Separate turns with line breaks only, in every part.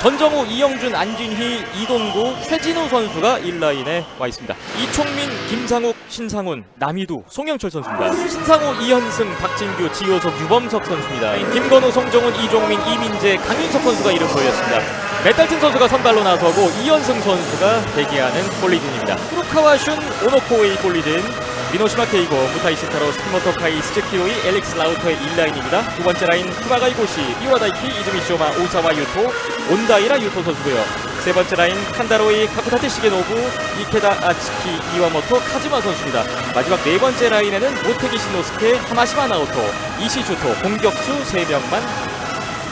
전정우, 이영준, 안진희, 이동구, 최진우 선수가 1라인에 와 있습니다. 이총민, 김상욱, 신상훈, 남희두, 송영철 선수입니다. 신상우, 이현승, 박진규, 지효석, 유범석 선수입니다. 김건우, 송정훈, 이종민, 이민재, 강윤석 선수가 이름 보였습니다. 메탈튼 선수가 선발로 나서고 이현승 선수가 대기하는 폴리진입니다. 후루카와 슌, 오노코의 폴리진, 미노시마 케이고, 무타이 시타로, 스키모토 카이, 스즈키로이, 엘릭스 라우터의 1라인입니다. 두 번째 라인, 쿠마가 이고시, 이와다이키, 이즈미 쇼마, 오사와 유토, 온다이라 유토 선수고요. 세 번째 라인, 칸다로이, 카쿠타테 시게노부, 이케다 아츠키, 이와모토, 카즈마 선수입니다. 마지막 네 번째 라인에는 모테기 시노스케, 하마시마 나오토, 이시주토, 공격수 3명만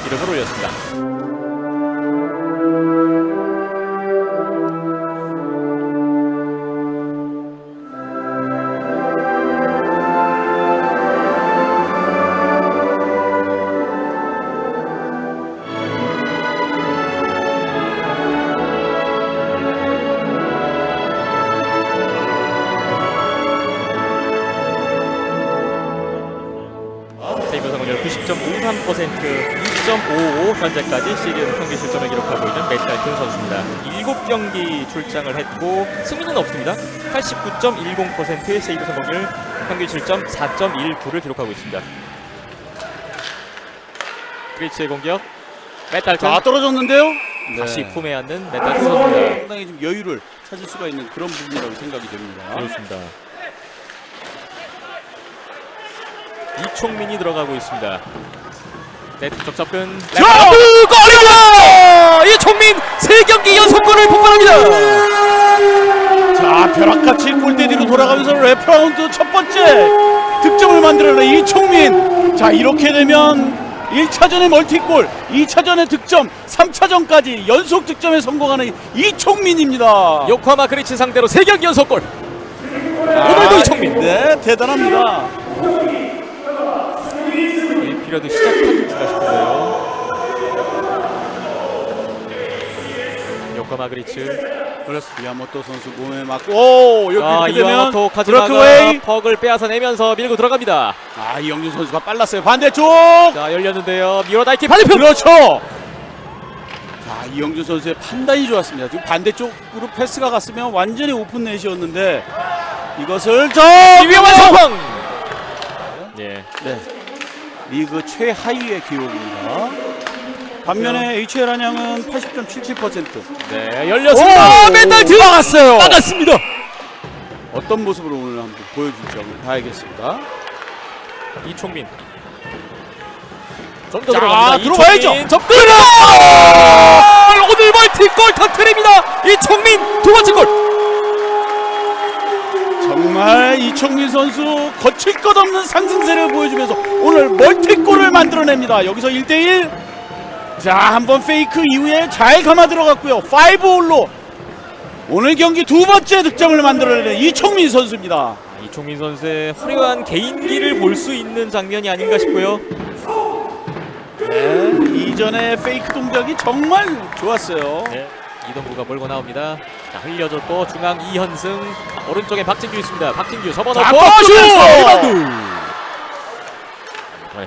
이름을 올렸습니다. 2.55 현재까지 시즌 평균 실점을 기록하고 있는 메탈튼 선수입니다. 7경기 출장을 했고 승리는 없습니다. 89.10%의 세이브 성공률, 평균 실점 4.19를 기록하고 있습니다. 크리치의 공격, 메탈튼
자 떨어졌는데요.
다시
네.
품에 안는 메탈튼 선수입니다.
상당히 좀 여유를 찾을 수가 있는 그런 부분이라고 생각이 됩니다.
그렇습니다. 이총민이 들어가고 있습니다. 네트적 접근.
자!
골입니다! 이총민 세 경기 연속골을 폭발합니다.
자 벼락같이 골대 뒤로 돌아가면서 랩라운드 첫 번째 득점을 만들어낸 이총민. 자 이렇게 되면 1차전에 멀티골, 2차전에 득점, 3차전까지 연속 득점에 성공하는 이총민입니다.
요코하마 그리치 상대로 세 경기 연속골. 오늘도 이총민.
네 대단합니다.
1피리어드 시작하기가 싶은데요. 요코하마 그리츠.
그렇습니다. 야모토 선수 몸에 맞고 오
아,
이렇게 되면
이와모토 카즈마가
브로크웨이
퍽을 빼앗아 내면서 밀고 들어갑니다.
아 이영준 선수가 빨랐어요. 반대쪽
자 열렸는데요. 미로다이키 반대편.
그렇죠. 자 이영준 선수의 판단이 좋았습니다. 지금 반대쪽으로 패스가 갔으면 완전히 오픈 넷이었는데 이것을 저
위험한 상황. 예.
네. 리그 최하위의 기록입니다. 반면에 HL 한양은 80.77%.
네, 열렸습니다.
오!
맨날 들어갔어요. 나갔습니다.
어떤 모습으로 오늘 한번 보여줄지 한번 봐야겠습니다.
이총민.
자,
들어갑니다.
들어가야죠.
이총민 접근. 오늘 멀티 골 터트립니다. 이총민 두 번째 골.
이청민 선수 거칠 것 없는 상승세를 보여주면서 오늘 멀티골을 만들어냅니다. 여기서 1대1. 자, 한번 페이크 이후에 잘 감아 들어갔고요. 5홀로 오늘 경기 두 번째 득점을 만들어내는 이청민 선수입니다.
이총민 선수의 화려한 개인기를 볼 수 있는 장면이 아닌가 싶고요.
네, 이전의 페이크 동작이 정말 좋았어요.
네. 이동구가 몰고 나옵니다. 자, 흘려줬고 중앙 이현승 오른쪽에 박진규 있습니다. 박진규
자,
접어넣고
슛!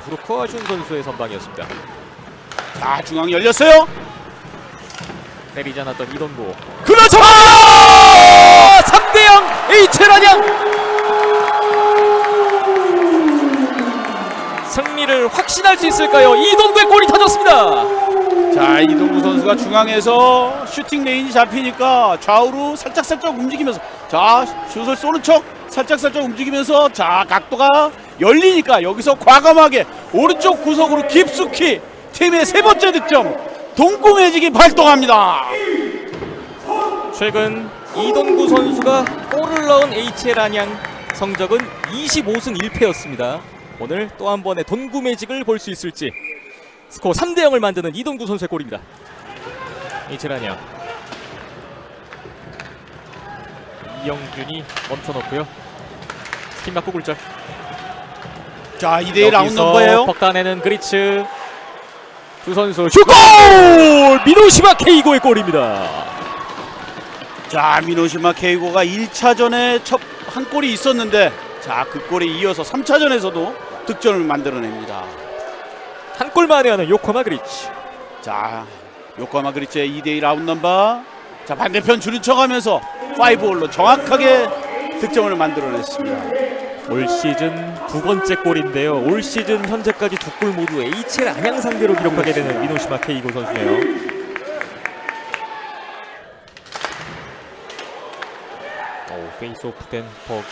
후루코와 슌 선수의 선방이었습니다.
자, 중앙 열렸어요.
때리지 않았던 이동구
그렇죠.
3대0 H란양 승리를 확신할 수 있을까요? 이동구의 골이 터졌습니다.
자 이동구 선수가 중앙에서 슈팅 레인이 잡히니까 좌우로 살짝 살짝 움직이면서 자 슛을 쏘는 척 살짝 살짝 움직이면서 자 각도가 열리니까 여기서 과감하게 오른쪽 구석으로 깊숙이 팀의 세 번째 득점 동구 매직이 발동합니다.
최근 이동구 선수가 골을 넣은 HL 안양 성적은 25승 1패였습니다. 오늘 또 한 번의 동구 매직을 볼 수 있을지 스코어 3대 0을 만드는 이동구 선수의 골입니다. 안양 이영준이 멈춰놓고요. 스팀 맞고 굴절.
자 2대1 라운드 넘버예요.
벅단에는 그리츠 두 선수 슛골 미노시마 케이고의 골입니다.
자 미노시마 케이고가 1차전에 첫 한 골이 있었는데 자 그 골에 이어서 3차전에서도 득점을 만들어냅니다.
한 골 만에 하는 요코마 그리츠.
자 요코하마 그리츠의 2대1 아웃 넘버 자 반대편 줄을 쳐가면서 5홀로 정확하게 득점을 만들어냈습니다
올 시즌 두 번째 골인데요. 올 시즌 현재까지 두 골 모두 HL 안양 상대로 기록하게 되는 미노시마 케이고 선수네요. 오, 페이스 오프된 벅이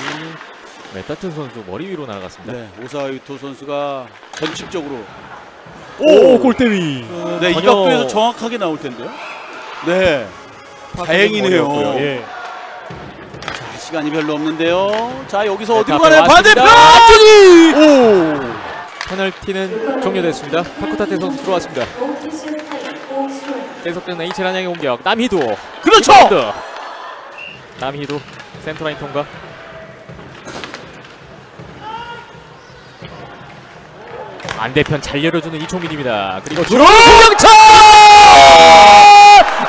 메타튼 선수 머리 위로 날아갔습니다.
네 오사와 유토 선수가 전칙적으로
오, 골대위.
네, 이
전혀
각도에서 정확하게 나올 텐데요. 네. 다행이네요.
예.
자, 시간이 별로 없는데요. 자, 여기서
네,
어디로 가나요? 반대편! 오!
페널티는 종료됐습니다. 파쿠타테 선수 들어왔습니다. 계속되는 HL 안양의 공격. 남희도.
그렇죠!
남희도 센터라인 통과. 반대편 잘 열어주는 이총민입니다. 그리고 들어 송영철!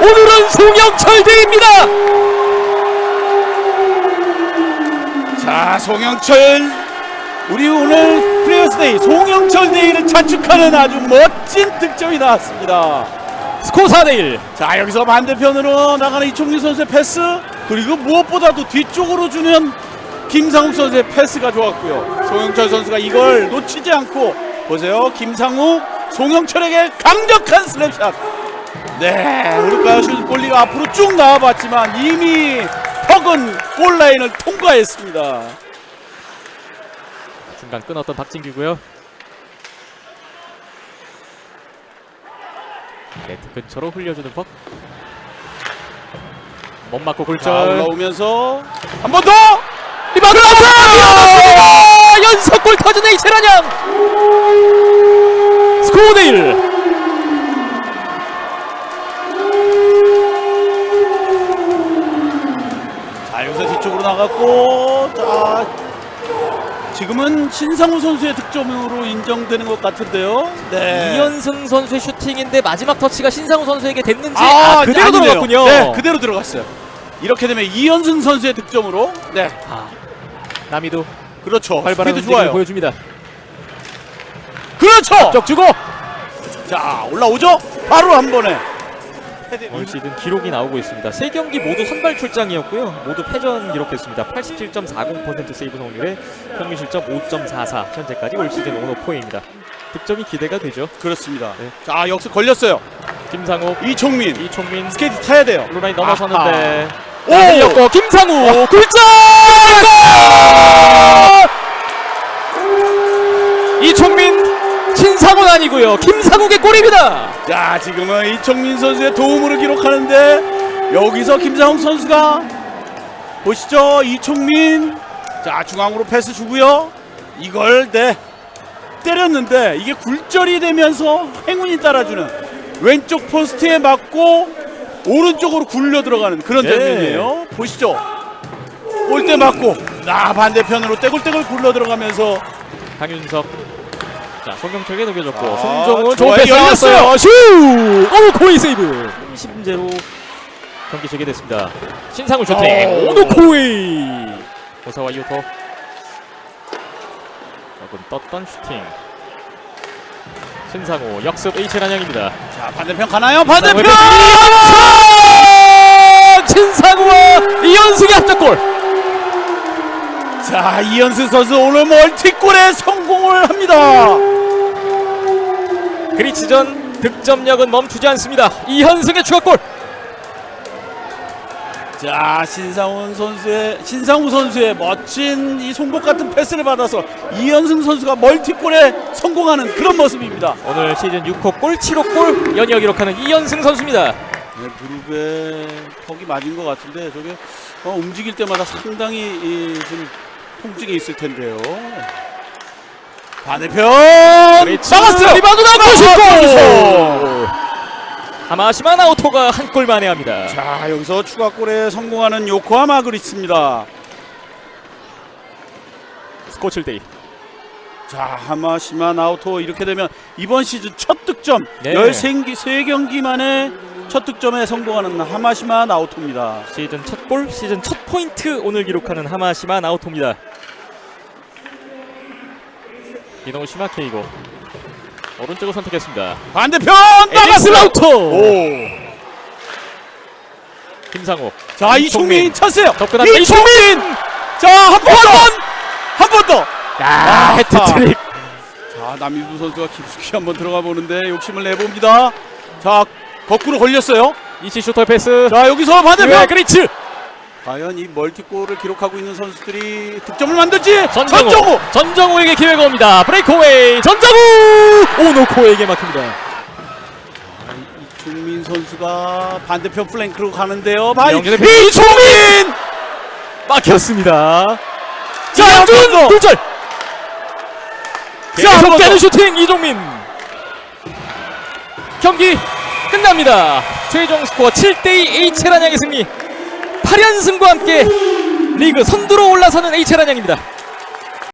오늘은 송영철 대입니다.
자, 송영철. 우리 오늘 플레이어스 데이 송영철 데이를 자축하는 아주 멋진 득점이 나왔습니다.
스코어 4대 1.
자, 여기서 반대편으로 나가는 이총민 선수의 패스. 그리고 무엇보다도 뒤쪽으로 주는 김상욱 선수의 패스가 좋았고요. 송영철 선수가 이걸 놓치지 않고 보세요. 김상욱, 송영철에게 강력한 슬랩샷. 네, 우리가 슛 골리가 앞으로 쭉 나와봤지만 이미 퍽은 골 라인을 통과했습니다.
중간 끊었던 박진규고요. 네트 근처로 흘려주는 법. 못 맞고
자,
골절.
올라오면서 한 번 더.
리바운드. 연속 골 터진 이채란양. 스코어 대 1.
자, 여기서 뒤쪽으로 나갔고, 자, 지금은 신상우 선수의 득점으로 인정되는 것 같은데요. 네.
이현승 선수의 슈팅인데 마지막 터치가 신상우 선수에게 됐는지
아,
아, 그대로
아니네요.
들어갔군요.
네, 그대로 들어갔어요. 이렇게 되면 이현승 선수의 득점으로, 네,
아, 남이도
그렇죠.
활발한
스피드
움직임을
좋아요.
보여줍니다.
그렇죠.
쪽 주고
자, 올라오죠. 바로 한 번에.
올 시즌 기록이 나오고 있습니다. 세 경기 모두 선발 출장이었고요. 모두 패전 기록했습니다. 87.40% 세이브 성공률에 평균 실점 5.44. 현재까지 올 시즌 오너포입니다. 득점이 기대가 되죠.
그렇습니다.
네.
자, 역습 걸렸어요.
김상욱,
이총민
이총민
스케이트 타야 돼요.
룰라인 넘어섰는데
오!
김상우 굴절! 이총민 신상훈 아니고요. 김상욱의 골입니다.
자 지금은 이청민 선수의 도움으로 기록하는데 여기서 김상욱 선수가 보시죠 이청민 자 중앙으로 패스 주고요 이걸 네 때렸는데 이게 굴절이 되면서 행운이 따라주는 왼쪽 포스트에 맞고 오른쪽으로 굴려 들어가는 그런
네.
장면이에요 보시죠 골대 맞고 나 반대편으로 떼굴떼굴 굴러 들어가면서
강윤석 자 송경철에게 넘겨줬고
아, 좋아요.
좋은 패스
열렸어요.
슛! 어우 코이 세이브! 심재로 경기 재개됐습니다. 신상훈 슈팅.
오.
오노코이! 오사와 이오토. 조금 떴던 슈팅. 신상우 역습 HL 안양입니다.
자 반대편 가나요? 반대편!
신상우와 이현승의 합작골!
자 이현수 선수 오늘 멀티골에 성공을 합니다.
그리치전 득점력은 멈추지 않습니다 이현승의 추가골
자 신상훈 선수의 신상우 선수의 멋진 이 송곳 같은 패스를 받아서 이현승 선수가 멀티골에 성공하는 그런 모습입니다.
오늘 시즌 6호 골 7호 골 연이어 기록하는 이현승 선수입니다
네, 무릎에 턱이 맞은 것 같은데 저게 어, 움직일 때마다 상당히 이, 좀 통증이 있을 텐데요. 반대편
막았어요 리바운드
아,
싶고. 하마시마 나오토가 한 골 만회합니다
자 여기서 추가골에 성공하는 요코하마 그리스입니다.
7대2
자 하마시마 나오토 이렇게 되면 이번 시즌 첫 득점
네.
13기 3경기 만에 첫 득점에 성공하는 하마시마 나오토입니다.
시즌 첫 골, 시즌 첫 포인트 오늘 기록하는 하마시마 나오토입니다. 이노시마 케이고 오른쪽을 선택했습니다.
반대편
에디스
나갔어요.
라우터.
오.
김상욱.
자 이총민 찼어요.
접근합니다.
이총민. 자한 번 더. 한 번 더.
아, 헤트트릭.
자 남희두 선수가 깊숙이 한번 들어가 보는데 욕심을 내봅니다. 자 거꾸로 걸렸어요.
이치 슈터의 패스.
자 여기서 반대편.
네, 그리츠.
과연 이 멀티골을 기록하고 있는 선수들이 득점을 만들지.
전정우.
전정우.
전정우에게 기회가 옵니다. 브레이크웨이. 전정우. 오노코에게 막힙니다.
이총민 선수가 반대편 플랭크로 가는데요. 바
이영준의
이총민.
막혔습니다.
자, 한번 더.
이영준 돌절.
자, 한번
계속되는
더.
슈팅 이종민. 경기 끝납니다. 최종 스코어 7대2 H란양의 승리. 8연승과 함께 리그 선두로 올라서는 H란양입니다.